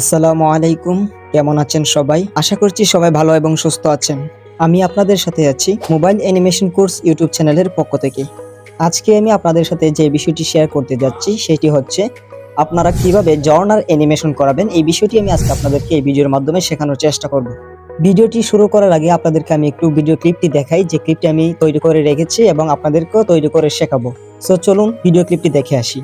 আসসালামু আলাইকুম। কেমন আছেন সবাই? আশা করছি সবাই ভালো এবং সুস্থ আছেন। আমি আপনাদের সাথে আছি মোবাইল অ্যানিমেশন কোর্স ইউটিউব চ্যানেলের পক্ষ থেকে। আজকে আমি আপনাদের সাথে যে বিষয়টি শেয়ার করতে যাচ্ছি, সেটি হচ্ছে আপনারা কীভাবে জর্নার অ্যানিমেশন করাবেন, এই বিষয়টি আমি আজকে আপনাদেরকে এই ভিডিওর মাধ্যমে শেখানোর চেষ্টা করব। ভিডিওটি শুরু করার আগে আপনাদেরকে আমি একটু ভিডিও ক্লিপটি দেখাই, যে ক্লিপটি আমি তৈরি করে রেখেছি এবং আপনাদেরকেও তৈরি করে শেখাবো। সো চলুন ভিডিও ক্লিপটি দেখে আসি।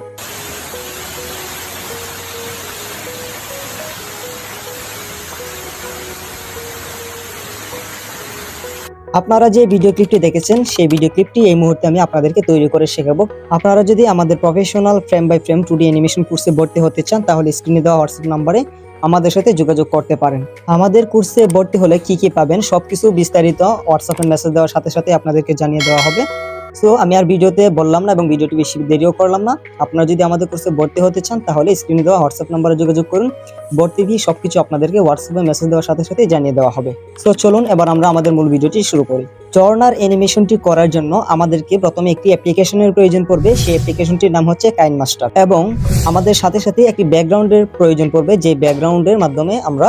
আপনারা যে ভিডিও ক্লিপটি দেখেছেন, সেই ভিডিও ক্লিপটি এই মুহূর্তে আমি আপনাদেরকে তৈরি করে শেখাবো। আপনারা যদি আমাদের professional frame by frame two D animation কোর্সে ভর্তি হতে চান, তাহলে স্ক্রিনে দেওয়া হোয়াটসঅ্যাপ নাম্বারে আমাদের সাথে যোগাযোগ করতে পারেন। আমাদের কোর্সে ভর্তি হলে কি কি পাবেন, সবকিছু বিস্তারিত হোয়াটসঅ্যাপে মেসেজ দেওয়ার সাথে সাথে আপনাদেরকে জানিয়ে দেওয়া হবে। সো আমি আর ভিডিওতে বললাম না এবং ভিডিওটি বেশি দেরিও করলাম না। আপনারা যদি আমাদের কোর্সে ভর্তি হতে চান, তাহলে স্ক্রিনে দেওয়া হোয়াটসঅ্যাপ নাম্বারে যোগাযোগ করুন। ভর্তি ফি সবকিছু আপনাদেরকে হোয়াটসঅ্যাপে মেসেজ দেওয়ার সাথে সাথে জানিয়ে দেওয়া হবে। সো চলুন এবার আমরা আমাদের মূল ভিডিওটি শুরু করি। জর্নার অ্যানিমেশনটি করার জন্য আমাদেরকে প্রথমে একটি অ্যাপ্লিকেশনের প্রয়োজন পড়বে। সেই অ্যাপ্লিকেশনটির নাম হচ্ছে কাইন মাস্টার এবং আমাদের সাথে সাথে একটি ব্যাকগ্রাউন্ডের প্রয়োজন পড়বে। যে ব্যাকগ্রাউন্ডের মাধ্যমে আমরা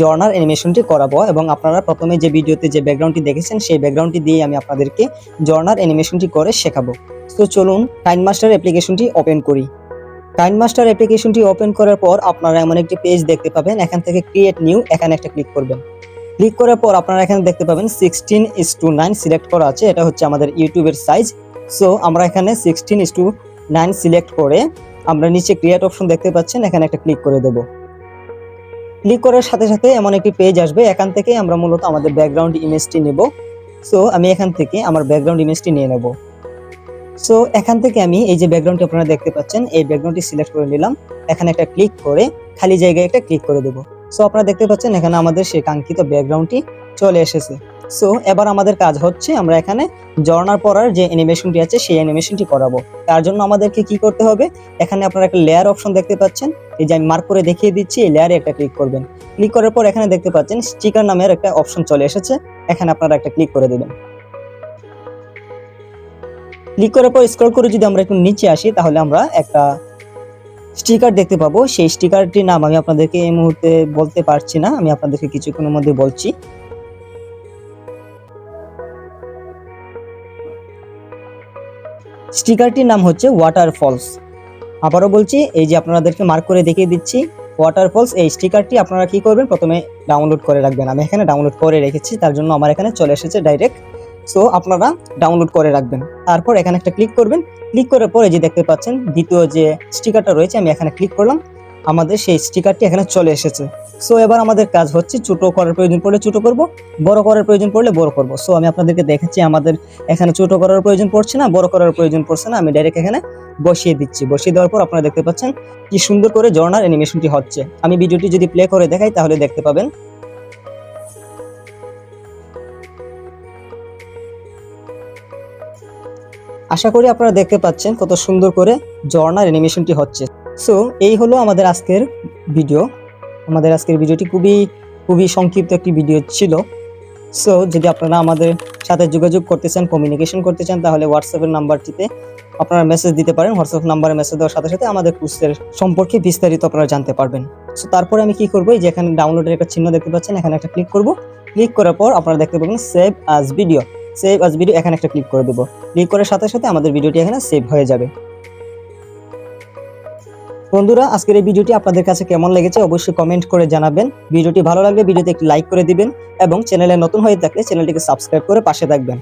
জর্নার অ্যানিমেশনটি করাবো এবং আপনারা প্রথমে যে ভিডিওতে যে ব্যাকগ্রাউন্ডটি দেখেছেন, সেই ব্যাকগ্রাউন্ডটি দিয়ে আমি আপনাদেরকে জর্নার অ্যানিমেশনটি করে শেখাবো। তো চলুন কাইন মাস্টার অ্যাপ্লিকেশনটি ওপেন করি। কাইন মাস্টার অ্যাপ্লিকেশনটি ওপেন করার পর আপনারা এমন একটি পেজ দেখতে পাবেন, এখান থেকে ক্রিয়েট নিউ এখানে একটা ক্লিক করবেন। ক্লিক করার পর আপনারা এখানে দেখতে পাবেন sixteen is to nine select করা আছে, এটা হচ্ছে আমাদের ইউটিউবের সাইজ সো আমরা এখানে sixteen is to nine select করে আমরা নিচে ক্রিয়েট অপশন দেখতে পাচ্ছেন, এখানে একটা ক্লিক করে দেব। ক্লিক করার সাথে সাথে এমন একটি পেজ আসবে। এখান থেকে আমরা মূলত আমাদের ব্যাকগ্রাউন্ড ইমেজটি নেব। সো আমি এখান থেকে আমার ব্যাকগ্রাউন্ড ইমেজটি নিয়ে নেব। সো এখান থেকে আমি এই যে ব্যাকগ্রাউন্ডটি আপনারা দেখতে পাচ্ছেন, এই ব্যাকগ্রাউন্ডটি সিলেক্ট করে নিলাম। এখানে একটা ক্লিক করে খালি জায়গায় একটা ক্লিক করে দেবো। সো আপনারা দেখতে পাচ্ছেন এখানে আমাদের সেই কাঙ্ক্ষিত ব্যাকগ্রাউন্ডটি চলে এসেছে। সো এবার আমাদের কাজ হচ্ছে আমরা এখানে জর্নার পড়ার যে অ্যানিমেশনটি আছে, সেই অ্যানিমেশনটি করাবো। তার জন্য আমাদেরকে কি করতে হবে? এখানে আপনারা একটা লেয়ার অপশন দেখতে পাচ্ছেন। এই যে আমি মার্ক করে দেখিয়ে দিচ্ছি, এই লেয়ারে একটা ক্লিক করবেন। ক্লিক করার পর এখানে দেখতে পাচ্ছেন স্টিকার নামের একটা অপশন চলে এসেছে। এখানে আপনারা একটা ক্লিক করে দেবেন। ক্লিক করার পর স্ক্রল করে যদি আমরা একটু নিচে আসি, তাহলে আমরা একটা স্টিকার দেখতে পাবো। সেই স্টিকারটির নাম আমি আপনাদেরকে এই মুহূর্তে বলতে পারছি না। আমি আপনাদেরকে কিছুক্ষণের মধ্যে বলছি। স্টিকারটির নাম হচ্ছে ওয়াটার ফলস আবারও বলছি, এই যে আপনাদেরকে মার্ক করে দেখিয়ে দিচ্ছি ওয়াটার ফলস এই স্টিকারটি আপনারা কি করবেন? প্রথমে ডাউনলোড করে রাখবেন। আমি এখানে ডাউনলোড করে রেখেছি, তার জন্য আমার এখানে চলে এসেছে ডাইরেক্ট সো আপনারা ডাউনলোড করে রাখবেন। তারপর এখানে একটা ক্লিক করবেন। ক্লিক করার পরে যে দেখতে পাচ্ছেন, দ্বিতীয় যে স্টিকারটা রয়েছে, আমি এখানে ক্লিক করলাম। আমাদের সেই স্টিকারটি এখানে চলে এসেছে। সো এবার আমাদের কাজ হচ্ছে ছোট করার প্রয়োজন পড়লে ছোট করব, বড় করার প্রয়োজন পড়লে বড় করব। সো আমি আপনাদেরকে দেখাচ্ছি আমাদের এখানে ছোট করার প্রয়োজন পড়ছে না, বড় করার প্রয়োজন পড়ছে না। আমি ডাইরেক্ট এখানে বসিয়ে দিচ্ছি। বসিয়ে দেওয়ার পর আপনারা দেখতে পাচ্ছেন কি সুন্দর করে জর্নার অ্যানিমেশনটি হচ্ছে। আমি ভিডিওটি যদি প্লে করে দেখাই, তাহলে দেখতে পাবেন। আশা করি আপনারা দেখতে পাচ্ছেন কত সুন্দর করে জর্নার অ্যানিমেশনটি হচ্ছে। সো এই হলো আমাদের আজকের ভিডিও আমাদের আজকের ভিডিওটি খুবই খুবই সংক্ষিপ্ত একটি ভিডিও ছিল। সো যদি আপনারা আমাদের সাথে যোগাযোগ করতে চান কমিউনিকেশন করতে চান, তাহলে হোয়াটসঅ্যাপের নাম্বারটিতে আপনারা মেসেজ দিতে পারেন। হোয়াটসঅ্যাপ নাম্বারে মেসেজ দেওয়ার সাথে সাথে আমাদের কোর্সের সম্পর্কে বিস্তারিত আপনারা জানতে পারবেন। সো তারপরে আমি কি করব? এই যে এখানে ডাউনলোডের একটা চিহ্ন দেখতে পাচ্ছেন, এখানে একটা ক্লিক করব। ক্লিক করার পর আপনারা দেখতে পাবেন সেভ আজ ভিডিও সেভ আজ ভিডিও এখানে একটা ক্লিক করে দেবো। ক্লিক করার সাথে সাথে আমাদের ভিডিওটি এখানে সেভ হয়ে যাবে। বন্ধুরা, আজকের এই ভিডিওটি আপনাদের কাছে কেমন লেগেছে অবশ্যই কমেন্ট করে জানাবেন। ভিডিওটি ভালো লাগলে ভিডিওতে একটি লাইক করে দিবেন এবং চ্যানেলে নতুন হয়ে থাকলে চ্যানেলটিকে সাবস্ক্রাইব করে পাশে থাকবেন।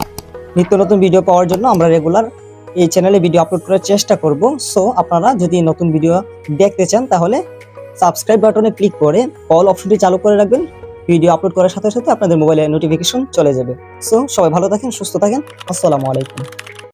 নিত্য নতুন ভিডিও পাওয়ার জন্য আমরা রেগুলার এই চ্যানেলে ভিডিও আপলোড করার চেষ্টা করব। সো আপনারা যদি নতুন ভিডিও দেখতে চান, তাহলে সাবস্ক্রাইব বাটনে ক্লিক করে অল অপশনটি চালু করে রাখবেন। ভিডিও আপলোড করার সাথে সাথে আপনাদের মোবাইলে নোটিফিকেশন চলে যাবে। সো সবাই ভালো থাকেন, সুস্থ থাকেন। আসসালামু আলাইকুম।